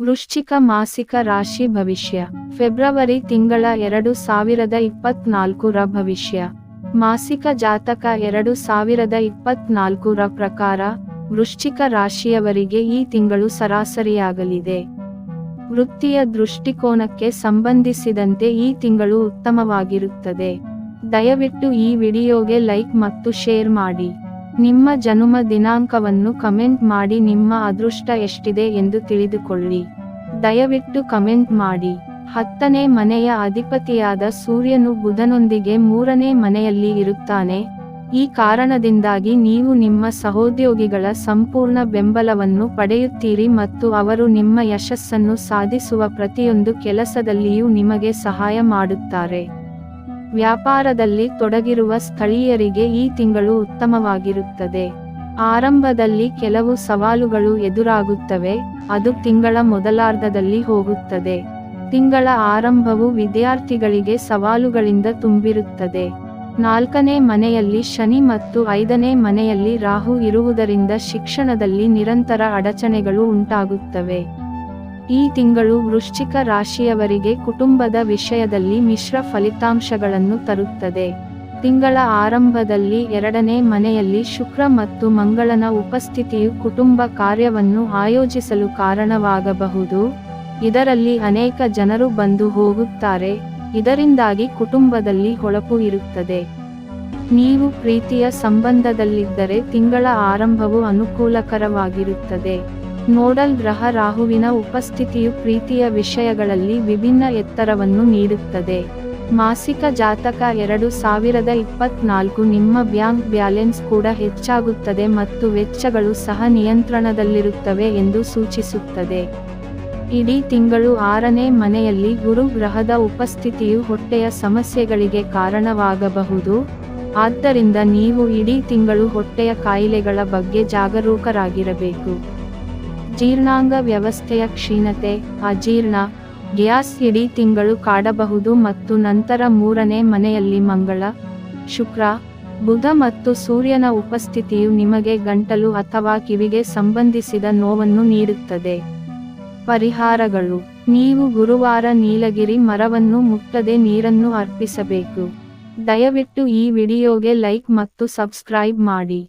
ವೃಶ್ಚಿಕ ಮಾಸಿಕ ರಾಶಿ ಭವಿಷ್ಯ. ಫೆಬ್ರವರಿ ತಿಂಗಳ ಎರಡು ಸಾವಿರದ ಇಪ್ಪತ್ನಾಲ್ಕರ ಭವಿಷ್ಯ. ಮಾಸಿಕ ಜಾತಕ ಎರಡು ಸಾವಿರದ ಇಪ್ಪತ್ನಾಲ್ಕರ ಪ್ರಕಾರ, ವೃಶ್ಚಿಕ ರಾಶಿಯವರಿಗೆ ಈ ತಿಂಗಳು ಸರಾಸರಿಯಾಗಲಿದೆ. ವೃತ್ತಿಯ ದೃಷ್ಟಿಕೋನಕ್ಕೆ ಸಂಬಂಧಿಸಿದಂತೆ ಈ ತಿಂಗಳು ಉತ್ತಮವಾಗಿರುತ್ತದೆ. ದಯವಿಟ್ಟು ಈ ವಿಡಿಯೋಗೆ ಲೈಕ್ ಮತ್ತು ಶೇರ್ ಮಾಡಿ. ನಿಮ್ಮ ಜನುಮ ದಿನಾಂಕವನ್ನು ಕಮೆಂಟ್ ಮಾಡಿ ನಿಮ್ಮ ಅದೃಷ್ಟ ಎಷ್ಟಿದೆ ಎಂದು ತಿಳಿದುಕೊಳ್ಳಿ. ದಯವಿಟ್ಟು ಕಮೆಂಟ್ ಮಾಡಿ. ಹತ್ತನೇ ಮನೆಯ ಅಧಿಪತಿಯಾದ ಸೂರ್ಯನು ಬುಧನೊಂದಿಗೆ ಮೂರನೇ ಮನೆಯಲ್ಲಿ ಇರುತ್ತಾನೆ. ಈ ಕಾರಣದಿಂದಾಗಿ ನೀವು ನಿಮ್ಮ ಸಹೋದ್ಯೋಗಿಗಳ ಸಂಪೂರ್ಣ ಬೆಂಬಲವನ್ನು ಪಡೆಯುತ್ತೀರಿ ಮತ್ತು ಅವರು ನಿಮ್ಮ ಯಶಸ್ಸನ್ನು ಸಾಧಿಸುವ ಪ್ರತಿಯೊಂದು ಕೆಲಸದಲ್ಲಿಯೂ ನಿಮಗೆ ಸಹಾಯ ಮಾಡುತ್ತಾರೆ. ವ್ಯಾಪಾರದಲ್ಲಿ ತೊಡಗಿರುವ ಸ್ಥಳೀಯರಿಗೆ ಈ ತಿಂಗಳು ಉತ್ತಮವಾಗಿರುತ್ತದೆ. ಆರಂಭದಲ್ಲಿ ಕೆಲವು ಸವಾಲುಗಳು ಎದುರಾಗುತ್ತವೆ, ಅದು ತಿಂಗಳ ಮೊದಲಾರ್ಧದಲ್ಲಿ ಹೋಗುತ್ತದೆ. ತಿಂಗಳ ಆರಂಭವು ವಿದ್ಯಾರ್ಥಿಗಳಿಗೆ ಸವಾಲುಗಳಿಂದ ತುಂಬಿರುತ್ತದೆ. ನಾಲ್ಕನೇ ಮನೆಯಲ್ಲಿ ಶನಿ ಮತ್ತು ಐದನೇ ಮನೆಯಲ್ಲಿ ರಾಹು ಇರುವುದರಿಂದ ಶಿಕ್ಷಣದಲ್ಲಿ ನಿರಂತರ ಅಡಚಣೆಗಳು ಉಂಟಾಗುತ್ತವೆ. ಈ ತಿಂಗಳು ವೃಶ್ಚಿಕ ರಾಶಿಯವರಿಗೆ ಕುಟುಂಬದ ವಿಷಯದಲ್ಲಿ ಮಿಶ್ರ ಫಲಿತಾಂಶಗಳನ್ನು ತರುತ್ತದೆ. ತಿಂಗಳ ಆರಂಭದಲ್ಲಿ ಎರಡನೇ ಮನೆಯಲ್ಲಿ ಶುಕ್ರ ಮತ್ತು ಮಂಗಳನ ಉಪಸ್ಥಿತಿಯು ಕುಟುಂಬ ಕಾರ್ಯವನ್ನು ಆಯೋಜಿಸಲು ಕಾರಣವಾಗಬಹುದು. ಇದರಲ್ಲಿ ಅನೇಕ ಜನರು ಬಂದು ಹೋಗುತ್ತಾರೆ. ಇದರಿಂದಾಗಿ ಕುಟುಂಬದಲ್ಲಿ ಹೊಳಪು ಇರುತ್ತದೆ. ನೀವು ಪ್ರೀತಿಯ ಸಂಬಂಧದಲ್ಲಿದ್ದರೆ ತಿಂಗಳ ಆರಂಭವು ಅನುಕೂಲಕರವಾಗಿರುತ್ತದೆ. ನೋಡಲ್ ಗ್ರಹ ರಾಹುವಿನ ಉಪಸ್ಥಿತಿಯು ಪ್ರೀತಿಯ ವಿಷಯಗಳಲ್ಲಿ ವಿಭಿನ್ನ ಎತ್ತರವನ್ನು ನೀಡುತ್ತದೆ. ಮಾಸಿಕ ಜಾತಕ ಎರಡು ಸಾವಿರದ ಇಪ್ಪತ್ನಾಲ್ಕು ನಿಮ್ಮ ಬ್ಯಾಂಕ್ ಬ್ಯಾಲೆನ್ಸ್ ಕೂಡ ಹೆಚ್ಚಾಗುತ್ತದೆ ಮತ್ತು ವೆಚ್ಚಗಳು ಸಹ ನಿಯಂತ್ರಣದಲ್ಲಿರುತ್ತವೆ ಎಂದು ಸೂಚಿಸುತ್ತದೆ. ಇಡೀ ತಿಂಗಳು ಆರನೇ ಮನೆಯಲ್ಲಿ ಗುರು ಗ್ರಹದ ಉಪಸ್ಥಿತಿಯು ಹೊಟ್ಟೆಯ ಸಮಸ್ಯೆಗಳಿಗೆ ಕಾರಣವಾಗಬಹುದು. ಆದ್ದರಿಂದ ನೀವು ಇಡೀ ತಿಂಗಳು ಹೊಟ್ಟೆಯ ಕಾಯಿಲೆಗಳ ಬಗ್ಗೆ ಜಾಗರೂಕರಾಗಿರಬೇಕು. ಜೀರ್ಣಾಂಗ ವ್ಯವಸ್ಥೆಯ ಕ್ಷೀಣತೆ, ಅಜೀರ್ಣ, ಗ್ಯಾಸ್ ಇಡೀ ತಿಂಗಳು ಕಾಡಬಹುದು ಮತ್ತು ನಂತರ ಮೂರನೇ ಮನೆಯಲ್ಲಿ ಮಂಗಳ, ಶುಕ್ರ, ಬುಧ ಮತ್ತು ಸೂರ್ಯನ ಉಪಸ್ಥಿತಿಯು ನಿಮಗೆ ಗಂಟಲು ಅಥವಾ ಕಿವಿಗೆ ಸಂಬಂಧಿಸಿದ ನೋವನ್ನು ನೀಡುತ್ತದೆ. ಪರಿಹಾರಗಳು. ನೀವು ಗುರುವಾರ ನೀಲಗಿರಿ ಮರವನ್ನು ಮುಟ್ಟದೆ ನೀರನ್ನು ಅರ್ಪಿಸಬೇಕು. ದಯವಿಟ್ಟು ಈ ವಿಡಿಯೋಗೆ ಲೈಕ್ ಮತ್ತು ಸಬ್ಸ್ಕ್ರೈಬ್ ಮಾಡಿ.